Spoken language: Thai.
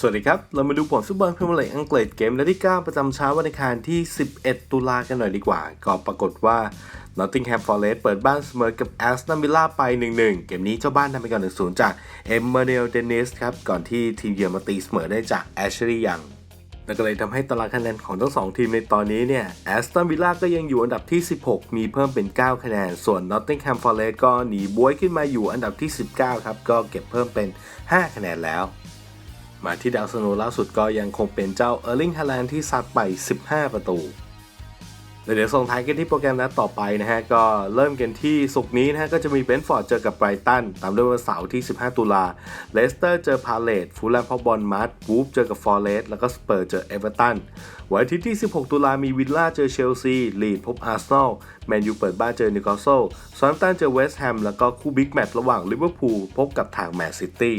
สวัสดีครับ เรามาดูผลฟุตบอลพรีเมียร์ลีกอังกฤษเกมนัดที่ 9 ประจำเช้าวันอังคารที่ 11 ตุลากันหน่อยดีกว่า ก็ปรากฏว่า Nottingham Forest เปิดบ้านเสมอกับ Aston Villa ไป 1-1 เกมนี้เจ้าบ้านนำไปก่อน 1-0 จาก e m m a n u e l Dennis ครับ ก่อนที่ทีมเยือนมาตีเสมอได้จาก Ashley Young นั่นก็เลยทำให้ตารางคะแนนของทั้งสองทีมในตอนนี้เนี่ยแอสตันวิลล่าก็ยังอยู่อันดับที่ 16 มีเพิ่มเป็น 9 คะแนน ส่วน Nottingham Forest ก็หนีบวยขึ้นมาอยู่อันดับที่ 19 ครับ ก็เก็บเพิ่มเป็น 5 คะแนนแล้ว มาที่ดาวซันโนล่าสุดก็ยังคงเป็นเจ้าเออร์ลิงฮาแลนด์ที่ซัดไป 15 ประตูแล้วเดี๋ยวส่งท้ายกันที่โปรแกรมนัดต่อไปนะฮะ ก็เริ่มกันที่สุกร์นี้นะฮะ ก็จะมีเบนฟอร์ดเจอกับไบรตัน ตามด้วยวันเสาร์ที่ 15 ตุลาเลสเตอร์เจอพาเลตฟูลแลมพอบอลมัดวูฟเจอกับฟอร์เรสแล้วก็สเปอร์เจอเอเวอร์ตันวันอาทิตย์ที่ 16 ตุลามีวิลล่าเจอเชลซีลีดพบอาร์เซนอลแมนยูเปิดบ้านเจอนิวคาสเซิลซอนตันเจอเวสต์แฮมแล้วก็คู่บิ๊กแมตช์ระหว่างลิเวอร์พูลพบกับทางแมนซิตี้